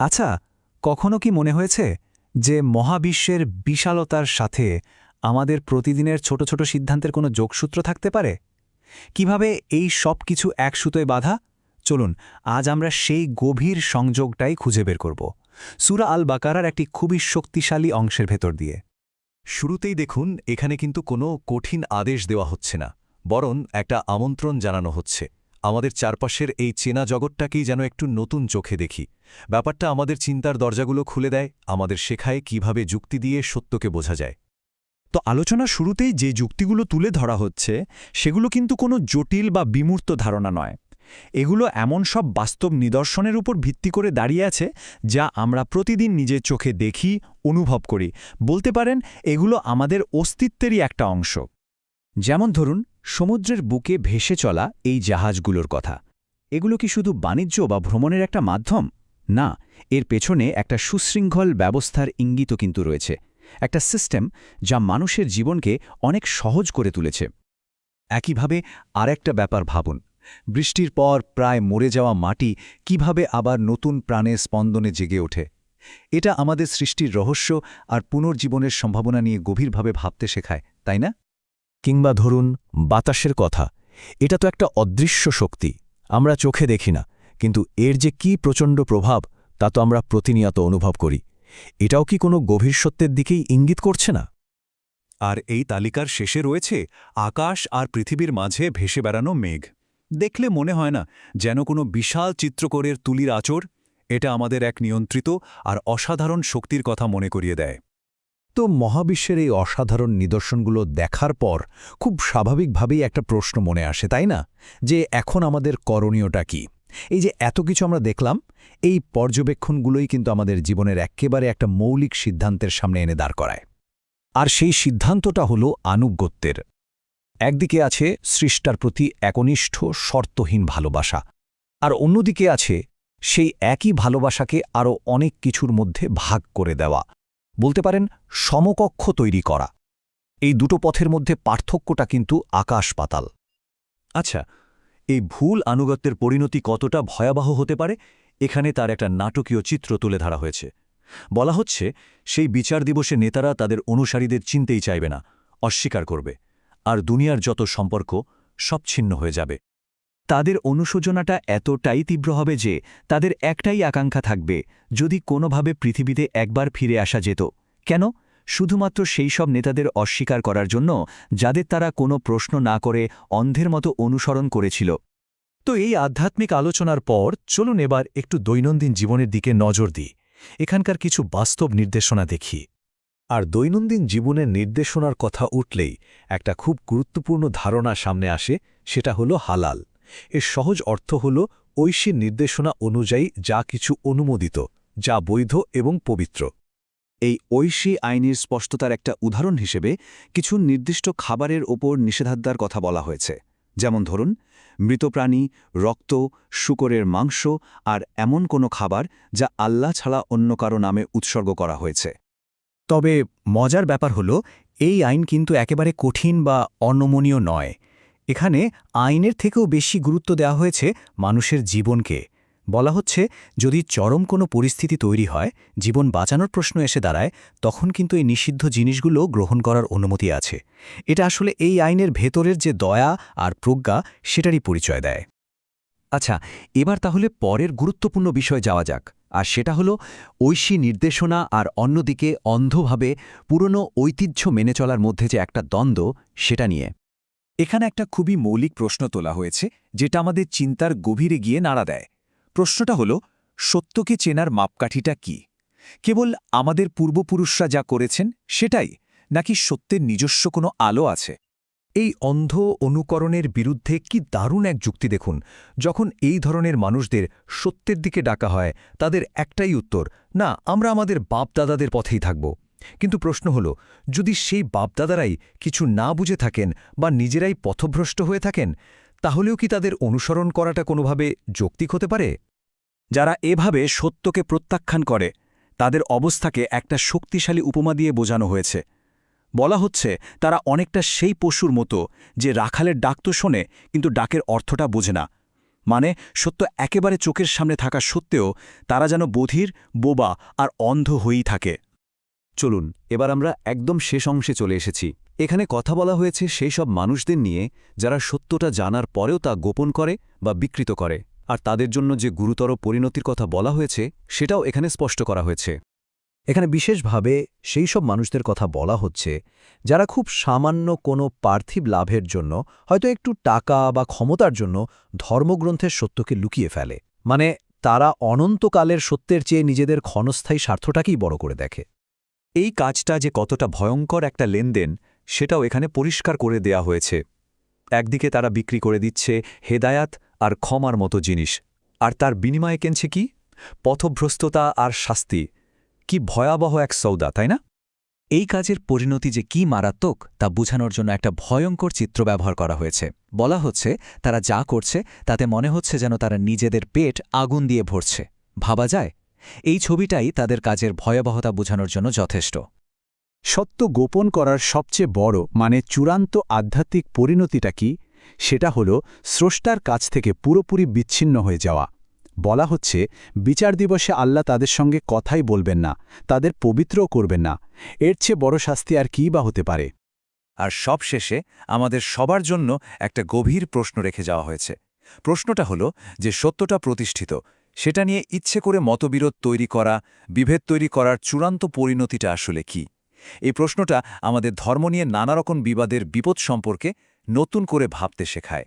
আচ্ছা কখনো কি মনে হয়েছে যে মহাবিশ্বের বিশালতার সাথে আমাদের প্রতিদিনের ছোট ছোট সিদ্ধান্তের কোনো যোগসূত্র থাকতে পারে? কীভাবে এই সব কিছু এক সুতোয় বাধা? চলুন, আজ আমরা সেই গভীর সংযোগটাই খুঁজে বের করব। সুরা আল বাকারার একটি খুবই শক্তিশালী অংশের ভেতর দিয়ে। শুরুতেই দেখুন, এখানে কিন্তু কোনো কঠিন আদেশ দেওয়া হচ্ছে না, বরং একটা আমন্ত্রণ জানানো হচ্ছে। আমাদের চারপাশের এই চেনা জগৎটাকেই যেন একটু নতুন চোখে দেখি। ব্যাপারটা আমাদের চিন্তার দরজাগুলো খুলে দেয়, আমাদের শেখায় কীভাবে যুক্তি দিয়ে সত্যকে বোঝা যায়। তো আলোচনা শুরুতেই যে যুক্তিগুলো তুলে ধরা হচ্ছে, সেগুলো কিন্তু কোনো জটিল বা বিমূর্ত ধারণা নয়। এগুলো এমন সব বাস্তব নিদর্শনের উপর ভিত্তি করে দাঁড়িয়ে আছে, যা আমরা প্রতিদিন নিজের চোখে দেখি, অনুভব করি। বলতে পারেন, এগুলো আমাদের অস্তিত্বেরই একটা অংশ। যেমন ধরুন সমুদ্রের বুকে ভেসে চলা এই জাহাজগুলোর কথা। এগুলো কি শুধু বাণিজ্য বা ভ্রমণের একটা মাধ্যম? না, এর পেছনে একটা সুশৃঙ্খল ব্যবস্থার ইঙ্গিত কিন্তু রয়েছে, একটা সিস্টেম যা মানুষের জীবনকে অনেক সহজ করে তুলেছে। একইভাবে আর একটা ব্যাপার ভাবুন, বৃষ্টির পর প্রায় মরে যাওয়া মাটি কীভাবে আবার নতুন প্রাণে স্পন্দনে জেগে ওঠে? এটা আমাদের সৃষ্টির রহস্য আর পুনর্জীবনের সম্ভাবনা নিয়ে গভীরভাবে ভাবতে শেখায়, তাই না? কিংবা ধরুন বাতাসের কথা, এটা তো একটা অদৃশ্য শক্তি, আমরা চোখে দেখি না, কিন্তু এর যে কি প্রচণ্ড প্রভাব, তা তো আমরা প্রতিনিয়ত অনুভব করি। এটাও কি কোনো গভীর সত্যের দিকেই ইঙ্গিত করছে না? আর এই তালিকার শেষে রয়েছে আকাশ আর পৃথিবীর মাঝে ভেসে বেড়ানো মেঘ। দেখলে মনে হয় না যেন কোনো বিশাল চিত্রকরের তুলির আচর এটা আমাদের এক নিয়ন্ত্রিত আর অসাধারণ শক্তির কথা মনে করিয়ে দেয়। তো মহাবিশ্বের এই অসাধারণ নিদর্শনগুলো দেখার পর খুব স্বাভাবিকভাবেই একটা প্রশ্ন মনে আসে, তাই না? যে এখন আমাদের করণীয়টা কি? এই যে এত কিছু আমরা দেখলাম, এই পর্যবেক্ষণগুলোই কিন্তু আমাদের জীবনের একেবারে একটা মৌলিক সিদ্ধান্তের সামনে এনে দাঁড় করায়। আর সেই সিদ্ধান্তটা হলো আনুগত্যের। একদিকে আছে সৃষ্টার প্রতি একনিষ্ঠ, শর্তহীন ভালোবাসা, আর অন্যদিকে আছে সেই একই ভালোবাসাকে আরও অনেক কিছুর মধ্যে ভাগ করে দেওয়া। বলতে পারেন, সমকক্ষ তৈরি করা। এই দুটো পথের মধ্যে পার্থক্যটা কিন্তু আকাশ পাতাল। আচ্ছা এই ভুল আনুগত্যের পরিণতি কতটা ভয়াবহ হতে পারে? এখানে তার একটা নাটকীয় চিত্র তুলে ধরা হয়েছে। বলা হচ্ছে, সেই বিচার দিবসে নেতারা তাদের অনুসারীদের চিনতেই চাইবে না, অস্বীকার করবে, আর দুনিয়ার যত সম্পর্ক, সব ছিন্ন হয়ে যাবে। তাদের অনুশোচনাটা এতটাই তীব্র হবে যে তাদের একটাই আকাঙ্ক্ষা থাকবে, যদি কোনোভাবে পৃথিবীতে একবার ফিরে আসা যেত। কেন? শুধুমাত্র সেই সব নেতাদের অস্বীকার করার জন্য যাদের তারা কোনো প্রশ্ন না করে অন্ধের মতো অনুসরণ করেছিল। তো এই আধ্যাত্মিক আলোচনার পর চলুন এবার একটু দৈনন্দিন জীবনের দিকে নজর দিই। এখানকার কিছু বাস্তব নির্দেশনা দেখি। আর দৈনন্দিন জীবনের নির্দেশনার কথা উঠলেই একটা খুব গুরুত্বপূর্ণ ধারণা সামনে আসে, সেটা হলো হালাল। এর সহজ অর্থ হল ঐশীর নির্দেশনা অনুযায়ী যা কিছু অনুমোদিত, যা বৈধ এবং পবিত্র। এই ঐশী আইনের স্পষ্টতার একটা উদাহরণ হিসেবে কিছু নির্দিষ্ট খাবারের ওপর নিষেধাজ্ঞার কথা বলা হয়েছে। যেমন ধরুন মৃত প্রাণী রক্ত, শুকরের মাংস আর এমন কোনো খাবার যা আল্লাহ ছাড়া অন্য কারও নামে উৎসর্গ করা হয়েছে। তবে মজার ব্যাপার হল, এই আইন কিন্তু একেবারে কঠিন বা অনমনীয় নয়। এখানে আইনের থেকেও বেশি গুরুত্ব দেওয়া হয়েছে মানুষের জীবনকে। বলা হচ্ছে, যদি চরম কোনো পরিস্থিতি তৈরি হয়, জীবন বাঁচানোর প্রশ্ন এসে দাঁড়ায়, তখন কিন্তু এই নিষিদ্ধ জিনিসগুলো গ্রহণ করার অনুমতি আছে। এটা আসলে এই আইনের ভেতরের যে দয়া আর প্রজ্ঞা, সেটারই পরিচয় দেয়। আচ্ছা এবার তাহলে পরের গুরুত্বপূর্ণ বিষয় যাওয়া যাক, আর সেটা হলো, ঐশী নির্দেশনা আর অন্যদিকে অন্ধভাবে পুরনো ঐতিহ্য মেনে চলার মধ্যে যে একটা দ্বন্দ্ব, সেটা নিয়ে। এখানে একটা খুবই মৌলিক প্রশ্ন তোলা হয়েছে, যেটা আমাদের চিন্তার গভীরে গিয়ে নাড়া দেয়। প্রশ্নটা হল, সত্যকে চেনার মাপকাঠিটা কি? কেবল আমাদের পূর্বপুরুষরা যা করেছেন সেটাই, নাকি সত্যের নিজস্ব কোনো আলো আছে? এই অন্ধ অনুকরণের বিরুদ্ধে কি দারুণ এক যুক্তি দেখুন, যখন এই ধরনের মানুষদের সত্যের দিকে ডাকা হয়, তাদের একটাই উত্তর, না, আমরা আমাদের বাপদাদাদের পথেই থাকব। কিন্তু প্রশ্ন হল, যদি সেই বাপদাদারাই কিছু না বুঝে থাকেন বা নিজেরাই পথভ্রষ্ট হয়ে থাকেন, তাহলেও কি তাদের অনুসরণ করাটা কোনোভাবে যৌক্তিক হতে পারে? যারা এভাবে সত্যকে প্রত্যাখ্যান করে, তাদের অবস্থাকে একটা শক্তিশালী উপমা দিয়ে বোঝানো হয়েছে। বলা হচ্ছে, তারা অনেকটা সেই পশুর মতো যে রাখালের ডাক তো শোনে, কিন্তু ডাকের অর্থটা বোঝে না। মানে সত্য একেবারে চোখের সামনে থাকা সত্ত্বেও তারা যেন বধির, বোবা আর অন্ধ হয়েই থাকে। চলুন, এবার আমরা একদম শেষ অংশে চলে এসেছি। এখানে কথা বলা হয়েছে সেই সব মানুষদের নিয়ে যারা সত্যটা জানার পরেও তা গোপন করে বা বিকৃত করে। আর তাদের জন্য যে গুরুতর পরিণতির কথা বলা হয়েছে, সেটাও এখানে স্পষ্ট করা হয়েছে। এখানে বিশেষভাবে সেই সব মানুষদের কথা বলা হচ্ছে, যারা খুব সামান্য কোনো পার্থিব লাভের জন্য, হয়তো একটু টাকা বা ক্ষমতার জন্য ধর্মগ্রন্থের সত্যকে লুকিয়ে ফেলে। মানে তারা অনন্তকালের সত্যের চেয়ে নিজেদের ক্ষণস্থায়ী স্বার্থটাকেই বড় করে দেখে। এই কাজটা যে কতটা ভয়ঙ্কর একটা লেনদেন, সেটাও এখানে পরিষ্কার করে দেয়া হয়েছে। একদিকে তারা বিক্রি করে দিচ্ছে হেদায়াত আর ক্ষমার মতো জিনিস। আর তার বিনিময়ে কেনছে কি? পথভ্রস্ততা আর শাস্তি। কি ভয়াবহ এক সৌদা তাই না? এই কাজের পরিণতি যে কি মারাত্মক, তা বোঝানোর জন্য একটা ভয়ঙ্কর চিত্র ব্যবহার করা হয়েছে। বলা হচ্ছে, তারা যা করছে, তাতে মনে হচ্ছে যেন তারা নিজেদের পেট আগুন দিয়ে ভরছে। ভাবা যায় এই ছবিটাই তাদের কাজের ভয়াবহতা বোঝানোর জন্য যথেষ্ট। সত্য গোপন করার সবচেয়ে বড় মানে চূড়ান্ত আধ্যাত্মিক পরিণতিটা কি? সেটা হল স্রষ্টার কাছ থেকে পুরোপুরি বিচ্ছিন্ন হয়ে যাওয়া। বলা হচ্ছে, বিচার দিবসে আল্লাহ তাদের সঙ্গে কথাই বলবেন না, তাদের পবিত্রও করবেন না। এর চেয়ে বড় শাস্তি আর কী বা হতে পারে? আর সব শেষে আমাদের সবার জন্য একটা গভীর প্রশ্ন রেখে যাওয়া হয়েছে। প্রশ্নটা হলো যে সত্যটা প্রতিষ্ঠিত সেটা নিয়ে ইচ্ছে করে মতবিরোধ তৈরি করা, বিভেদ তৈরি করার চূড়ান্ত পরিণতিটা আসলে কি? এই প্রশ্নটা আমাদের ধর্ম নিয়ে নানারকম বিবাদের বিপদ সম্পর্কে নতুন করে ভাবতে শেখায়।